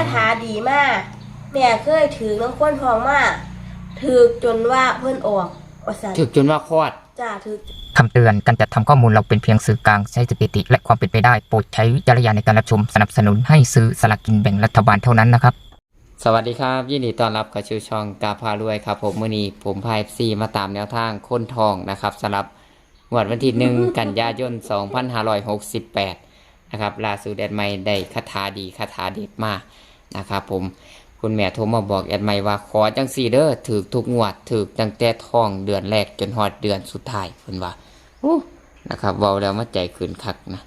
าถาดีมาก แม่เคยถือน้ำข้นทองมากถือจนว่าเพื่อนออกว่าสันถึกจนว่าคลอด จ้าถือคำเตือนการจัดทำข้อมูลเราเป็นเพียงสื่อกลางใช้สถิติ และความเป็นไปได้โปรดใช้วิจารณญาณในการรับชมสนับสนุนให้ซื้อสลากกินแบ่งรัฐบาลเท่านั้นนะครับ สวัสดีครับ ยินดีต้อนรับกับชื่อช่องกาพารวยครับ ผมมื่อนี้ผมพายซีมาตามแนวทางค้นทองนะครับสำหรับงวดวันที่หนึ่งกันยายน 2568 นะครับล่าสุดแอดไมได้คาถาดีคาถาเด็ดมาก นะครับผมคุณแม่โทรมาบอกแอดไมว่าขอจังซีเด้อถือทุกงวดถือตั้งแต่ทองเดือนแรกจนฮอดเดือนสุดท้ายเพิ่นว่าโอ้นะครับเว้าแล้วมาใจขึ้นคักนะ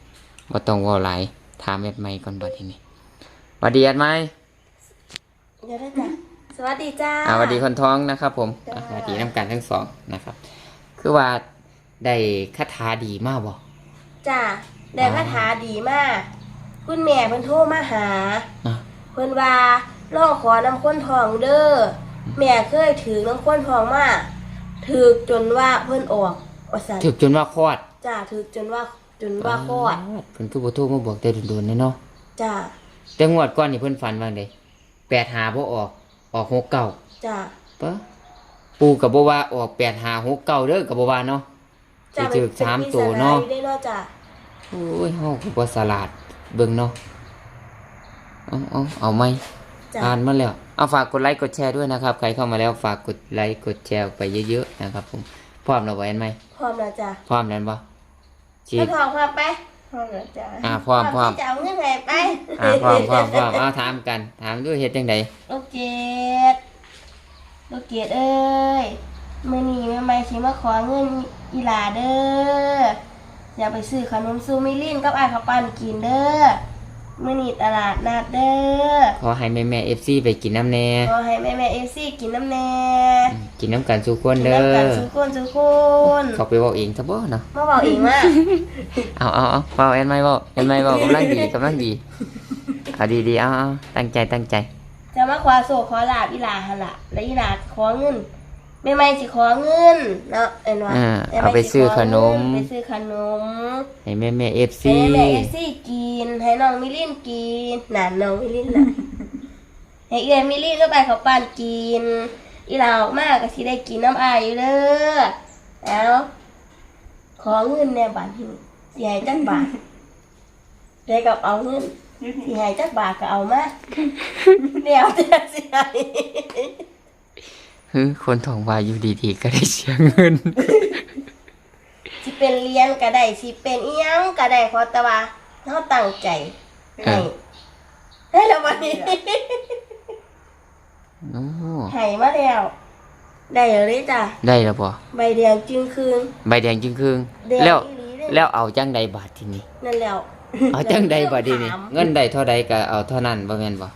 ว่าต้องเว้าหลายถามแอดไมก่อนบัดทีนี้สวัสดีแอดไมเดี๋ยวได้จ้ะสวัสดีจ้าอ่าสวัสดีคนท้องนะครับ ผมจ้าอ่าสวัสดีน้ำกันทั้งสองนะครับ คือว่าได้คาถาดีมากบ่จ้าได้คาถาดีมากคุณแม่เพิ่นโทรมาหาอะ เพิ่นว่าร้องขอน้ำข้นทองเด้อแม่เคยถือน้ำข้นทองมากถือจนว่าเพิ่นออกว่าสันถึกจนว่าคลอดจ้าถือจนว่าจนว่าคลอดเพิ่นคือบ่โทรมาบอกแต่โดนๆเนาะจ้าแต่งวดก่อนนี่เพิ่นฝันว่าไดแปดหาบ่ออกออกหกเก้าจ้าปะปูกับบ่ว่าออกแปดหาหกเก้าเด้อกับบ่ว่าเนาะสิจ้าถึกสามตัวเนาะป็ปริศอยู่ได้เนาะจ้าโอ้ยเฮาคือบ่ฉลาดเบิ่งเนาะ เอาเอาเอาไหมจ้าอ่านมาแล้ว เอาฝากกดไลค์กดแชร์ด้วยนะครับ ใครเข้ามาแล้วฝากกดไลค์กดแชร์ออกไปเยอะๆนะครับผมพร้อมแล้วไว้ไหมพร้อมแล้วจ้าพร้อมแล้วบ่จีถ้าทองพร้อมไปพร้อมแล้วจ้าอ่าพร้อมพร้อม ที่จะเอาเงินไหนไปอ่าพร้อมพร้อมพร้อมเอาถามกัน ถามด้วยเฮ็ดจังไดลูกเกดลูกเกดเอ้ยมื่อนี้แม่ไม่สิมาขอเงินอีหลาเด้ออยากไปซื้อขนมซูมิลินกับไอ้ายข้าวปั้นกินเด้อ มื่อนี้ตลาดนัดเด้อขอให้แม่แม่ FC ไปกินน้ำแน่ขอให้แม่แม่เอฟซีกินน้ำแน่อืมกินน้ำกันทุกคนกินเด้อน้ำกันสุกคนสุกคนเขาไปเว้าเองซะบ่เนาะมาบอกอีกว่าเอาเอาเอาเว้าแอนไม่เว้าแอนไม่เว้ากำลังดีกำลังดีเอาดีๆเอาเอาตั้งใจตั้งใจ จะมาขอโศกขอลาบอีหลาหันละแล้วอีหลาขอเงิน แม่ไม่สิขอเงินเนาะเอ็นว่าอ่าแม่เอาไปสิซื้อขนมไปซื้อขนมให้แม่แม่ FC ให้แม่เอฟซี่กิน ให้น้องมิลินกินน่ะน้องมิลินน่ะให้เอื้อมิลินก็ไปเขาวปั้นกิน อีหลาออกมากก็สิได้กินน้ำอายอยู่เด้อแล้วขอเงินแน่บาทหนึ่งสิให้จักบาทได้กับเอาเงินสิให้จักบาทก็เอามาเดี๋ยวจะสิให้ ฮึคนท้องว่าอยู่ดีๆ ก็ได้เสียเงิน สิเป็นเรียนก็ได้สิเป็นอีหยังก็ได้เพราะแต่ว่าเฮาตั้งใจให้ให้แล้ววันนี้ โอ้ให้มาแล้ว ได้เลยจ้ะได้แล้วบ่ใบแดงจึงคืนใบแดงจึงครึ่งแดงแล้ว อีหลีเด้แล้วเอาจังใดบาททีนี้ นั่นแล้ว เอาจังใดบาททีนี้ถามเงินใดเท่าใดก็เอาเท่านั้นบ่แม่นบ่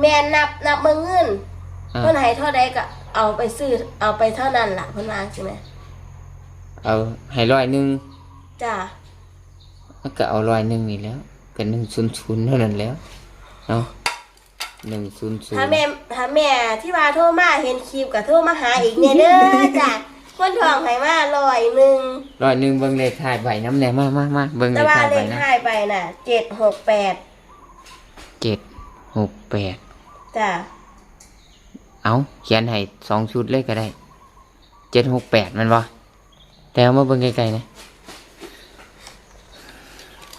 แม่นับนับเบิ่งเงินอ่า เพิ่นให้เท่าใดก็เอาไปซื้อเอาไปเท่านั้นล่ะเพิ่นว่าใช่ไหมเอาให้ร้อยหนึงจ้ะมันก็เอาร้อยหนึงนี่แล้วก็100เท่านั้นแล้วเนาะ100ถ้าแม่ถ้าแม่ที่ว่าโทรมาเห็นคลิปก็โทรมาหาอีกเนี่ยเด้อจ้ะคนทองให้มาร้อยหนึ่งร้อยหนึงเบิ่งเลขท้ายใบน้ำแหน่มามามาเบิ่งเลแต่ขว่าท้ายเลใบขนะท้ายไปน่ะเจ็ดหกแปดเจ็ดหกแปดจ้ะ เอาเขียนให้สองชุดเลยก็ได้เจ็ดหกแปดมันวะแต่เอามาเบิ่งไกลๆนะ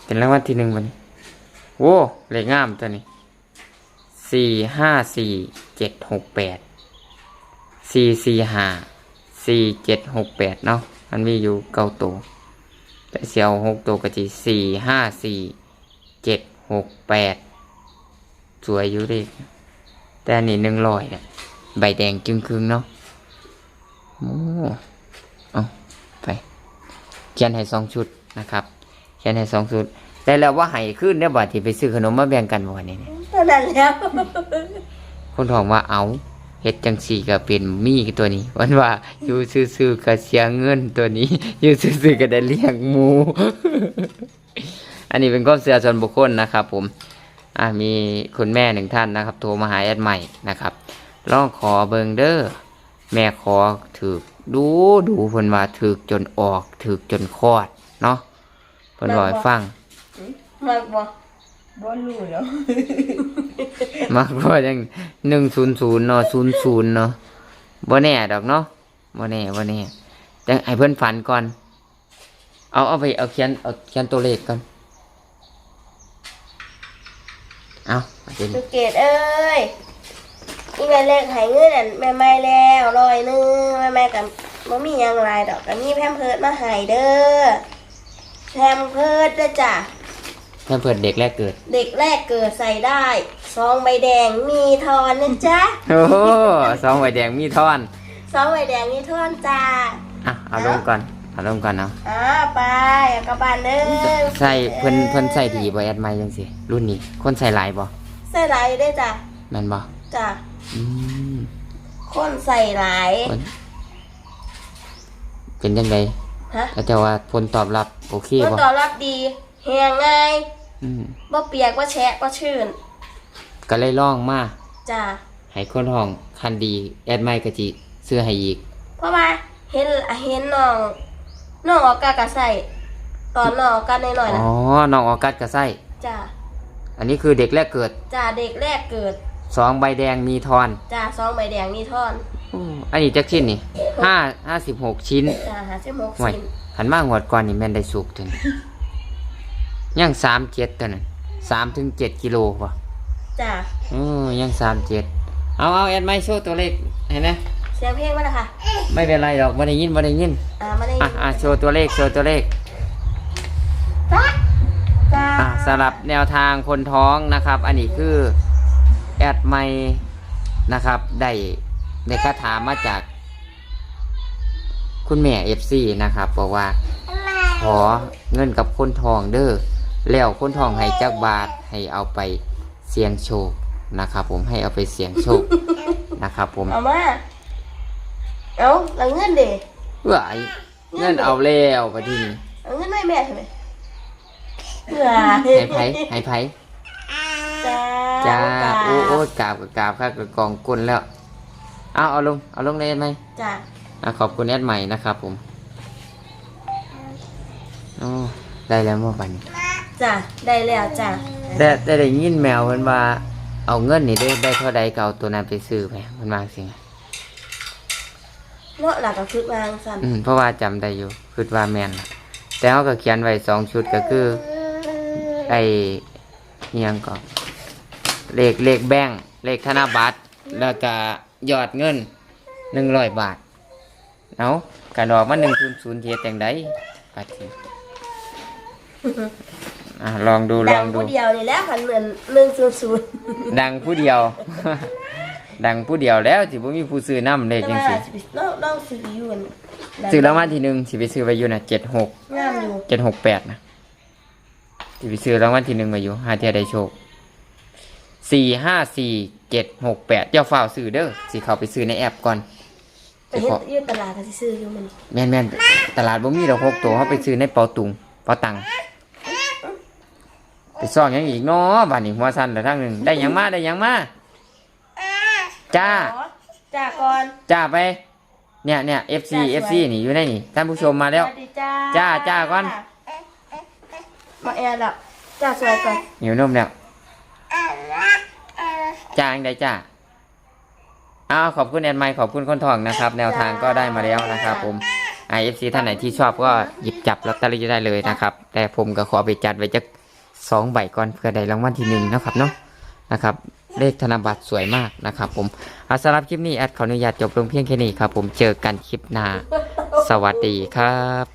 เป็นรางวัลที่หนึ่งวันนี้โว้เลขงามตัวนี้สี่ห้าสี่เจ็ดหกแปดสี่สี่ห้าสี่เจ็ดหกแปดเนาะมันมีอยู่เก้าตัวแต่เสียวหกตัวก็จีสี่ห้าสี่เจ็ดหกแปดสวยอยู่เลขแต่อันนี้หนึ่งร้อยเนี่ย ใบแดงจึงครึ่งเนาะโอ้เอาไปเขียนให้สองชุดนะครับเขียนให้สองชุด แต่แล้วว่าให้ขึ้นเนี่ยบัดที่ไปซื้อขนมมาแบ่งกันวันนี้เนี่ยเท่านั้นแล้วคนทองว่าเอาเฮ็ดจังสี่ก็เป็นมีตัวนี้วันว่าอยู่ซื่อๆก็เสียเงินตัวนี้ อยู่ซื่อๆก็ได้เลี้ยงหมู อันนี้เป็นความเชื่อส่วนบุคคลนะครับ ผม อ่ามีคุณแม่หนึ่งท่านนะครับโทรมาหาแอดใหม่นะครับ ลองขอเบิงเด้อแม่ขอถือดูดูเพิ่นว่าถือจนออกถือจนคลอดเนาะเพิ่นบอกให้ฟังมากบ่บ่รู้แล้วมากกว่าจังหนึ่งศูนย์ศูนย์เนาะศูนย์ศูนย์เนาะบ่แน่ดอกเนาะบ่แน่บ่แน่จังให้เพื่อนฝันก่อน เอาเอาไปเอาเขียนเอาเขียนตัวเลขก่อนเอาเอาเดี๋ยวสุนี้เกตเอ้ย อีแม่เล็กหายเงินอันแม่ไม่แล้วร้อยหนึงแม่ไม่กันบ่มีหยังหลายดอกอันนี้แพมเพิร์ดมาใหายเด้อแพมเพิร์ดเด้อจ้ะเพื่อนเปิดเด็กแรกเกิด เด็กแรกเกิดใส่ได้ซองใบแดงมีทอนนะจ๊ะโอ้โหสองใบแดงมีท่อนซองใบแดงมีทอนจ้าอะเอาลงก่อนเอาลงก่อนเอาอ่าไปเอากลับบ้านเด้อใส่เพิ่นเพิ่นใส่ดีบ่แอดไมจังซี่รุ่นนี้คนใส่หลายบ่ใส่หลายได้อจ้ะแม่นบ่จ้ะ อืมคนใส่หลายคนเป็นจังไดฮะ แล้วแต่ว่าผลตอบรับโอเคมันบ่ตอบรับดีแหงง่ายอืมบ่เปียกบ่แฉะบ่ชื้นก็เลยลองมาจ้ะให้คนห้องคันดี แอดไมก็จิซื้อให้อีก เพราะว่าเห็นเห็นน้องน้องออกกากะใส่ตอนน้องออกกาหน่อยๆอ๋นะอน้องออกัสก็ใส่จ้ะอันนี้คือเด็กแรกเกิด จ้ะเด็กแรกเกิด สองใบแดงมีทอนจ้ะซองใบแดงนี่ทอนอืมอันนี้จักชิ้นนี่ห้าห้าสิบหกชิ้นจ้ะหาสิบหกห่วยสิบหันมางวดก่อนนี่แม่นได้สุกตัวนี้ยังสามเจ็ดตัวนั้นสามถึงเจ็ดกิโลป่ะจ้ะเออยังสามเจ็ดเอาเอาแอดไมโชว์ตัวเลขเห็นไหมเสียงเพลงมาแล้วค่ะไม่เป็นไรหรอกไม่ได้ยินไม่ได้ยินอ่ามาได้อะอะโชว์ตัวเลขโชว์ตัวเลข จ้ะจ้ะอะสำหรับแนวทางคนท้องนะครับ อันนี้คือ แอดไมนะครับ ได้ได้คาถามมาจาก คุณแม่เอฟซีนะครับบอกว่า ขอเงินกับคนทองเด้อแล้วคนทองให้จักบาทให้เอาไปเสี่ยงโชคนะครับ ผมให้เอาไปเสี่ยงโชคนะครับ ผมเอามาเอาแล้วเงินเด้เอ้ยเงินเอาแล้วไปที่นี่เอาเงินให้แม่ใช่ไหมเพื่อให้ไผให้ไผจ้าจ้าจ้า โอ้โอ้กราบกับกราบครับกับกองกุนแล้วเอาเอาลงเอาลงเลยไหมจ้าอะขอบคุณแอดใหม่นะครับผมโอ้ได้แล้วเมื่อวันนี้จ้าได้แล้วจ้าได้ได้ได้ยินแมวเพิ่นว่าเอาเงินนี่ได้ได้เท่าใดก็เอาตัวนั้นไปซื้อไปเพิ่นว่าสิไงเนาะหลักก็คือวางสั่นอืมเพราะว่าจำได้อยู่คือว่าแม่นล่ะแต่เขาก็เขียนไว้สองชุดก็คือไอ้อิหยังก็ เลขเลขแบงค์เลขธนบัตร แล้วก็ยอดเงินหนึ่งร้อยบาท เอาการออกมาหนึ่งศูนย์ศูนย์เทียจังไดปัดสิอะลองดูลดัองงดู ผู้เดียวนี่แหล้วพันเหมือนหนึ่งศูนย์ศูนย์ดังผู้เดียว ดังผู้เดียวแล้วสิบ่มีผู้ซื้อน้ำเลขแต่จังว่าสิน้องน้องซื้ออยู่อันซื้อรางวัลที่หนึ่งสิไปซื้อไปอยู่น่ะเจ็ดหก งามอยู่ เจ็ดหกแปดนะที่ไปซื้อรางวัลที่หนึ่งมาอยู่ห้าเทียได้โชค สี่ห้าสี่เจ็ดหกแปดเจ้าฝ้าวซื้อเด้อสิเข้าไปซื้อในแอปก่อนไปเห็นอยู่ตลาดก็สิซื้ออยู่มันแม่นแม่นตลาดบ่มีดอกหกตัวเขาไปซื้อในเปาตุงเปาตังไปซ่องหยังอีกเนาะบ้านนี้หัวสั้นแต่ทั้งหนึ่งได้หยังมาได้หยังมาจ้า อ๋อจ้าก่อนจ้าไป เนี่ยเนี่ย FC จ้าสวย FC นี่อยู่ในนี่ท่านผู้ชมมาแล้วสวัสดีจ้าจ้าจ้าก่อน มาแอร์แล้วจ้าสวยก่อน หิวนมแล้ว จ้าอังใดจ้าอ้าวขอบคุณแอนไมค์ขอบคุณคนทองนะครับ แนวทางก็ได้มาแล้วนะครับผม IFC ท่านไหนที่ชอบก็หยิบจับลอตเตอรี่ได้เลยนะครับ แต่ผมก็ขอไปจัดไว้จักสองใบก่อนเพื่อได้รางวัลที่หนึ่งนะครับเนาะนะครับ เลขธนบัตรสวยมากนะครับ ผมเอาสำหรับคลิปนี้แอดขออนุญาตจบลงเพียงแค่นี้ครับ ผมเจอกันคลิปหน้า สวัสดีครับ